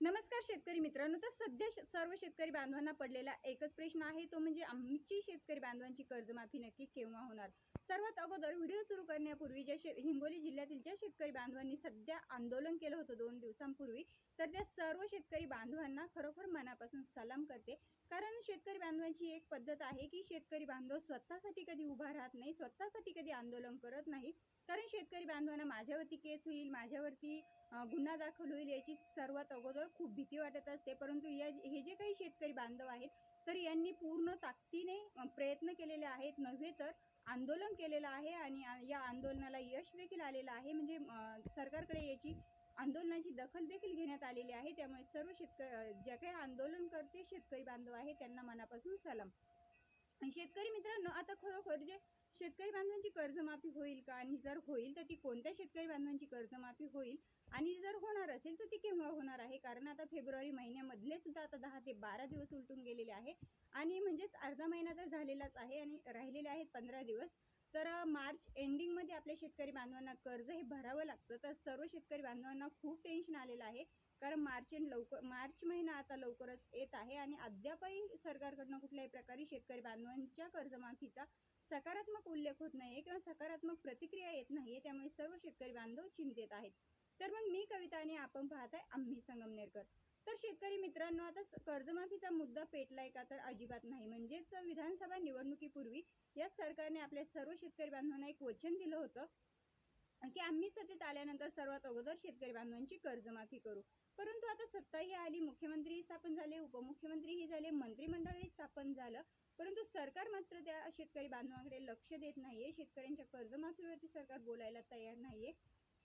नमस्कार शेतकरी मित्रांनो तर सध्या श- सर्व शेतकरी बांधवांना पडलेला एकच प्रश्न आहे तो म्हणजे आमची शेतकरी बांधवांची कर्जमाफी नक्की केव्हा होणार? सर्वात अगोदर व्हिडिओ सुरू करण्यापूर्वी ज्या शे हिंगोली जिल्ह्यातील ज्या शेतकरी बांधवांनी सध्या आंदोलन केलं होतं दोन दिवसांपूर्वी तर त्या सर्व शेतकरी बांधवांना खरोखर मनापासून सलाम करते. कारण शेतकरी बांधवांची एक पद्धत आहे की शेतकरी बांधव स्वतःसाठी कधी उभा राहत नाही स्वतःसाठी कधी आंदोलन करत नाही. कारण शेतकरी बांधवांना माझ्यावरती केस होईल माझ्यावरती गुन्हा दाखल होईल याची सर्वात अगोदर खूप भीती वाटत असते. परंतु या हे जे काही शेतकरी बांधव आहेत तर यांनी पूर्ण ताकदीने प्रयत्न केलेले आहेत. नव्हे तर आंदोलन केलेलं आहे आणि या आंदोलनाला यश देखील आलेलं आहे. म्हणजे सरकारकडे याची आंदोलनाची दखल देखील घेण्यात आलेली आहे. त्यामुळे सर्व शेतकरी ज्या काही आंदोलन करते शेतकरी बांधव आहे त्यांना मनापासून सलाम. शेतकरी मित्रांनो आता खरोखर जे शेतकरी बांधवांची कर्जमाफी होईल का? आणि जर होईल तर ती कोणत्या शेतकरी बांधवांची कर्जमाफी होईल? आणि जर असेल तर ती केव्हा होणार आहे? कारण आता फेब्रुवारी महिन्यामधले सुद्धा आता दहा ते बारा दिवस उलटून गेलेले आहे. आणि म्हणजेच अर्धा महिना तर झालेलाच आहे आणि राहिलेले आहेत पंधरा दिवस. तर मार्च एंडिंगमध्ये आपल्या शेतकरी बांधवांना कर्ज हे भरावं लागतं. तर सर्व शेतकरी बांधवांना खूप टेन्शन आलेलं आहे. कारण मार्च एंड लवकर मार्च महिना आता लवकरच येत आहे आणि अद्यापही सरकारकडनं कुठल्याही प्रकारे शेतकरी बांधवांच्या कर्जमाफीचा सकारात्मक उल्लेख होत नाही आहे किंवा सकारात्मक प्रतिक्रिया येत नाही आहे त्यामुळे सर्व शेतकरी बांधव चिंतेत आहेत. तर मग मी कविता आणि आपण आहे आम्ही संगमनेरकर. तर शेतकरी मित्रांनो आता कर्जमाफीचा मुद्दा पेटलाय का तर अजिबात नाही. म्हणजेच विधानसभा निवडणुकीपूर्वी या सरकारने आपल्या सर्व शेतकरी बांधवांना एक वचन दिलं होतं की आम्ही सत्तेत आल्यानंतर सर्वात अगोदर शेतकरी बांधवांची कर्जमाफी करू. परंतु आता सत्ताही आली मुख्यमंत्रीही स्थापन झाले उपमुख्यमंत्रीही झाले मंत्रिमंडळही स्थापन झालं. परंतु सरकार मात्र त्या शेतकरी बांधवांकडे लक्ष देत नाहीये. शेतकऱ्यांच्या कर्जमाफीवरती सरकार बोलायला तयार नाहीये.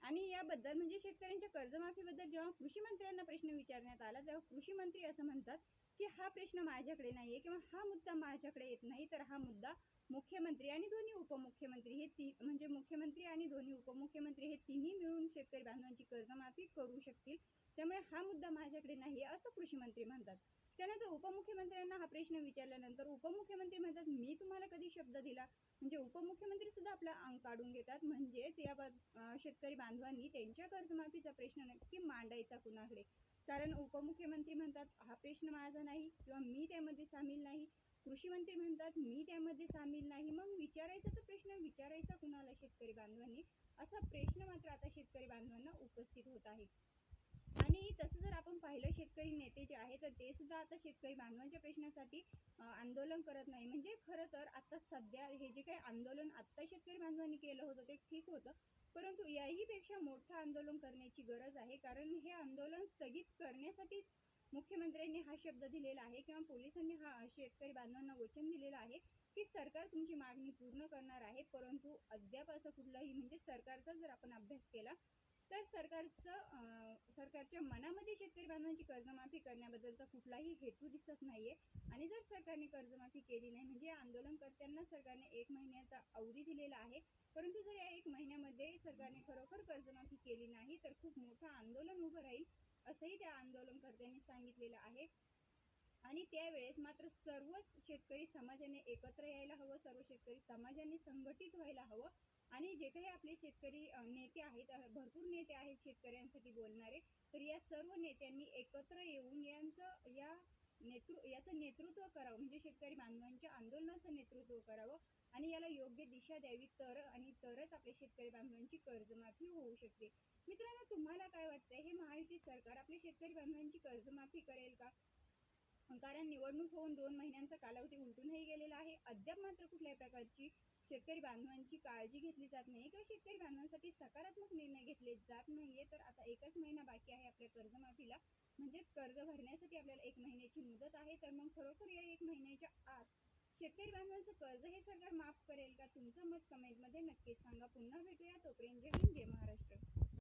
आणि याबद्दल म्हणजे शेतकऱ्यांच्या कर्जमाफीबद्दल जेव्हा कृषी मंत्र्यांना प्रश्न विचारण्यात आला तेव्हा कृषी मंत्री असं म्हणतात की हा प्रश्न माझ्याकडे नाही आहे किंवा हा मुद्दा माझ्याकडे येत नाही तर हा मुद्दा मुख्यमंत्री आणि दोन्ही उपमुख्यमंत्री हे ती म्हणजे मुख्यमंत्री आणि दोन्ही उपमुख्यमंत्री हे तिन्ही मिळून शेतकरी बांधवांची कर्जमाफी करू शकतील. त्यामुळे हा मुद्दा माझ्याकडे नाही आहे असं कृषी मंत्री म्हणतात. त्यानंतर उपमुख्यमंत्र्यांना हा प्रश्न विचारल्यानंतर उपमुख्यमंत्री म्हणतात मी तुम्हाला कधी शब्द दिला? म्हणजे उपमुख्यमंत्री सुद्धा आपला अंग काढून घेतात. म्हणजेच या शेतकरी बांधवांनी त्यांच्या कर्जमाफीचा प्रश्न नक्की मांडायचा कुणाकडे? कारण उपमुख्यमंत्री म्हणतात हा प्रश्न माझा नाही किंवा मी त्यामध्ये सामील नाही. कृषी मंत्री म्हणतात मी त्यामध्ये सामील नाही. मग विचारायचा तर प्रश्न विचारायचा कुणाला? शेतकरी बांधवांनी. असा प्रश्न मात्र आता शेतकरी बांधवांना उपस्थित होत आहे. आणि तसं जर आपण पाहिलं शेतकरी नेते जे आहे तर ते सुद्धा आता शेतकरी बांधवांच्या प्रश्नासाठी आंदोलन करत नाही. म्हणजे खरं तर आता सध्या हे जे काही आंदोलन आत्ता शेतकरी बांधवांनी केलं होतं ते ठीक होतं. परंतु याहीपेक्षा मोठं आंदोलन करण्याची गरज आहे. कारण हे आंदोलन स्थगित करण्यासाठीच मुख्यमंत्र्यांनी हा शब्द दिलेला आहे किंवा पोलिसांनी हा शेतकरी बांधवांना वचन दिलेलं आहे की सरकार तुमची मागणी पूर्ण करणार आहे. परंतु अद्याप असं कुठलाही म्हणजे सरकारचा जर आपण अभ्यास केला तर सरकारचं सरकारच्या मनामध्ये शेतकरी बांधवांची कर्जमाफी करण्याबद्दलचा कुठलाही हेतू दिसत नाहीये. आणि जर सरकारने कर्जमाफी केली नाही म्हणजे आंदोलनकर्त्यांना सरकारने एक महिन्याचा अवधी दिलेला आहे. परंतु जर या एक महिन्यामध्ये सरकारने खरोखर कर्जमाफी केली नाही तर खूप मोठं आंदोलन उभं राहील असंही त्या आंदोलनकर्त्यांनी सांगितलेलं आहे. आणि त्यावेळेस मात्र सर्वच शेतकरी समाजाने एकत्र यायला हवं सर्व शेतकरी समाजाने संघटित व्हायला हवं. आणि जे काही आपले शेतकरी नेते आहेत भरपूर नेते आहेत शेतकऱ्यांसाठी बोलणारे तर या सर्व नेत्यांनी एकत्र येऊन यांचं या नेतृ याचं नेतृत्व करावं म्हणजे शेतकरी बांधवांच्या आंदोलनाचं नेतृत्व करावं आणि याला योग्य दिशा द्यावी तर आणि तरच आपल्या शेतकरी बांधवांची कर्जमाफी होऊ शकते. मित्रांनो तुम्हाला काय वाटतंय? हे महायुती सरकार आपल्या शेतकरी बांधवांची कर्जमाफी करेल का? कारण निवडणूक होऊन दोन महिन्यांचा कालावधी उलटूनही गेलेला आहे. अद्याप मात्र कुठल्याही प्रकारची शेतकरी बांधवांची काळजी घेतली जात नाही किंवा शेतकरी बांधवांसाठी सकारात्मक निर्णय घेतले जात नाहीये. तर आता एकच महिना बाकी आहे आपल्या कर्जमाफीला. म्हणजेच कर्ज भरण्यासाठी आपल्याला एक महिन्याची मुदत आहे. तर मग खरोखर या एक महिन्याच्या आत शेतकरी बांधवांचं कर्ज हे सरकार माफ करेल का? तुमचं मत कमेंटमध्ये नक्कीच सांगा. पुन्हा भेटूया तोपर्यंत जय हिंद जय महाराष्ट्र.